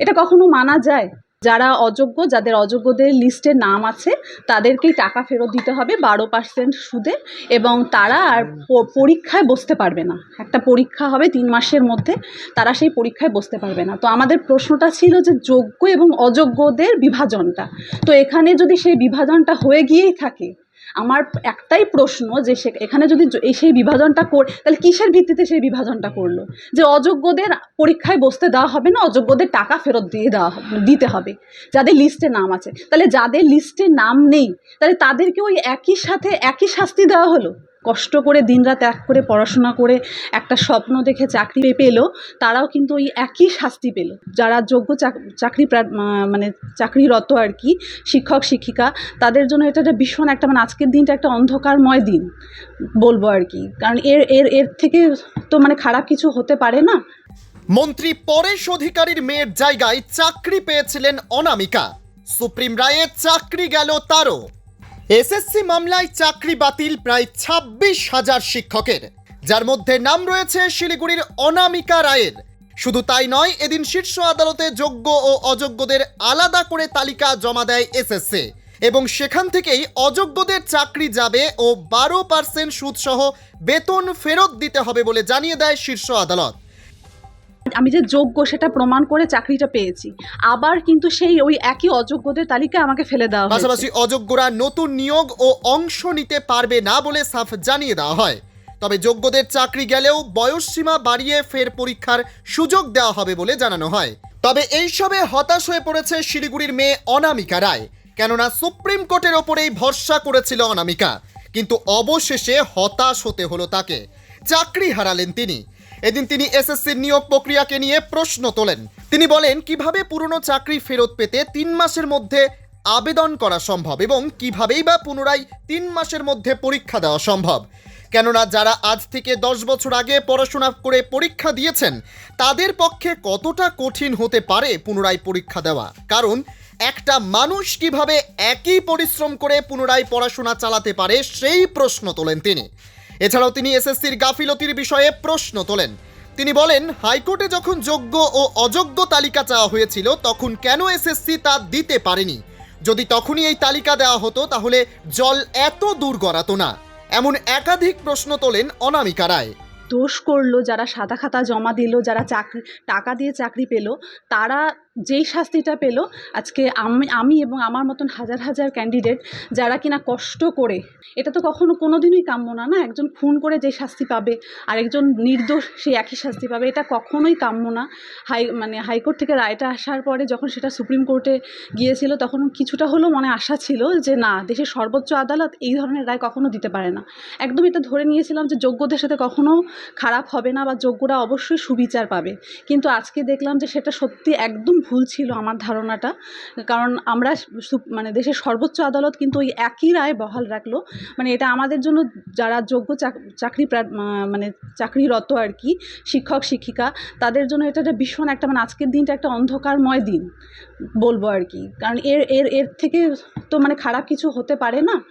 এটা কখনো মানা যায়। যারা অযোগ্য, যাদের অযোগ্যদের লিস্টে নাম আছে, তাদেরকেই টাকা ফেরত দিতে হবে বারো পার্সেন্ট সুদে এবং তারা আর পরীক্ষায় বসতে পারবে না। একটা পরীক্ষা হবে তিন মাসের মধ্যে, তারা সেই পরীক্ষায় বসতে পারবে না। তো আমাদের প্রশ্নটা ছিল যে যোগ্য এবং অযোগ্যদের বিভাজনটা। তো এখানে যদি সেই বিভাজনটা হয়ে গিয়েই থাকে আমার একটাই প্রশ্ন যে সে, এখানে যদি এই সেই বিভাজনটা কর, তাহলে কিসের ভিত্তিতে সেই বিভাজনটা করল? যে অযোগ্যদের পরীক্ষায় বসতে দেওয়া হবে না, অযোগ্যদের টাকা ফেরত দিয়ে দেওয়া দিতে হবে, যাদের লিস্টে নাম আছে। তাহলে যাদের লিস্টে নাম নেই, তাহলে তাদেরকে ওই একই সাথে একই শাস্তি দেওয়া হলো? কষ্ট করে দিনরাত এক করে পড়াশোনা করে একটা স্বপ্ন দেখে চাকরি পেল, তারাও কিন্তু ওই একই শাস্তি পেল। যারা যোগ্য চাক- চাকরি মানে চাকরিরত আর কি, শিক্ষক, শিক্ষিকা, তাদের জন্য এটা একটা ভীষণ একটা মানে আজকের দিনটা একটা অন্ধকারময় দিন বলব আর কি। কারণ এর এর এর থেকে তো মানে খারাপ কিছু হতে পারে না। মন্ত্রী পরেশ অধিকারীর মেয়ের জায়গায় চাকরি পেয়েছিলেন অনামিকা। সুপ্রিম রায়ে চাকরি গেল তারও। এসএসসি মামলায় চাকরি বাতিল প্রায় ছাব্বিশ হাজার শিক্ষকের, যার মধ্যে নাম রয়েছে শিলিগুড়ির অনামিকা রায়ের। শুধু তাই নয়, এদিন শীর্ষ আদালতে যোগ্য ও অযোগ্যদের আলাদা করে তালিকা জমা দেয় এসএসসি এবং সেখান থেকেই অযোগ্যদের চাকরি যাবে ও বারো পার্সেন্ট সুদসহ বেতন ফেরত দিতে হবে বলে জানিয়ে দেয় শীর্ষ আদালত। আমি যে যোগ্য সেটা প্রমাণ করে চাকরিটা পেয়েছি। আবার কিন্তু সেই ওই একই অযোগ্যদের তালিকায় আমাকে ফেলে দেওয়া পাশাপাশি অযোগ্যরা নতুন নিয়োগ ও অংশ নিতে পারবে না বলে সাফ জানিয়ে দেওয়া হয়। তবে যোগ্যদের চাকরি গেলেও বয়সসীমা বাড়িয়ে ফের পরীক্ষার সুযোগ দেওয়া হবে বলে জানানো হয়। তবে এইসবে হতাশ হয়ে পড়েছে শিলিগুড়ির মেয়ে অনামিকা রায়। কেননা সুপ্রিম কোর্টের ওপরেই ভরসা করেছিল অনামিকা। কিন্তু অবশেষে হতাশ হতে হলো তাকে। চাকরি হারালেন তিনি। এদিন তিনি এসএসসির নিয়োগ প্রক্রিয়াকে নিয়ে প্রশ্ন তোলেন। তিনি বলেন, কীভাবে পুরনো চাকরি ফেরত পেতে তিন মাসের মধ্যে আবেদন করা সম্ভব এবং কিভাবেই বা পুনরায় তিন মাসের মধ্যে পরীক্ষা দেওয়া সম্ভব? কেননা, যারা আজ থেকে দশ বছর আগে পড়াশোনা করে পরীক্ষা দিয়েছেন, তাদের পক্ষে কতটা কঠিন হতে পারে পুনরায় পরীক্ষা দেওয়া? কারণ, একটা মানুষ কীভাবে একই পরিশ্রম করে পুনরায় পড়াশোনা চালাতে পারে সেই প্রশ্ন তোলেন তিনি। এছাড়াও তিনি এসএসসির গাফিলতির বিষয়ে প্রশ্ন তোলেন। তিনি বলেন, হাইকোর্টে যখন যোগ্য ও অযোগ্য তালিকা চাওয়া হয়েছিল, তখন কেন এসএসসি তা দিতে পারেনি? যদি তখনই এই তালিকা দেওয়া হতো, তাহলে জল এত দূর গড়াতো না। এমন একাধিক প্রশ্ন তোলেন অনামিকা রায়। দোষ করল, যারা সাদা খাতা জমা দিল, যারা চাকরি, টাকা দিয়ে চাকরি পেল, তারা যেই শাস্তিটা পেল, আজকে আমি আমি এবং আমার মতন হাজার হাজার ক্যান্ডিডেট যারা কিনা কষ্ট করে, এটা তো কখনো কোনো দিনই কাম্য না না? একজন খুন করে যে শাস্তি পাবে আর একজন নির্দোষ সে একই শাস্তি পাবে, এটা কখনোই কাম্য না। হাই মানে হাইকোর্ট থেকে রায়টা আসার পরে যখন সেটা সুপ্রিম কোর্টে গিয়েছিল, তখন কিছুটা হলেও মনে আশা ছিল যে না, দেশের সর্বোচ্চ আদালত এই ধরনের রায় কখনো দিতে পারে না। একদম এটা ধরে নিয়েছিলাম যে যোগ্যদের সাথে কখনো খারাপ হবে না বা যোগ্যরা অবশ্যই সুবিচার পাবে। কিন্তু আজকে দেখলাম যে সেটা সত্যি একদম ভুল ছিল আমার ধারণাটা। কারণ আমরা মানে দেশের সর্বোচ্চ আদালত কিন্তু ওই একই রায় বহাল রাখল। মানে এটা আমাদের জন্য যারা যোগ্য চাক- চাকরি মানে চাকরিরত আর কি, শিক্ষক, শিক্ষিকা, তাদের জন্য এটা একটা ভীষণ একটা মানে আজকের দিনটা একটা অন্ধকারময় দিন বলব আর কি। কারণ এর এর এর থেকে তো মানে খারাপ কিছু হতে পারে না।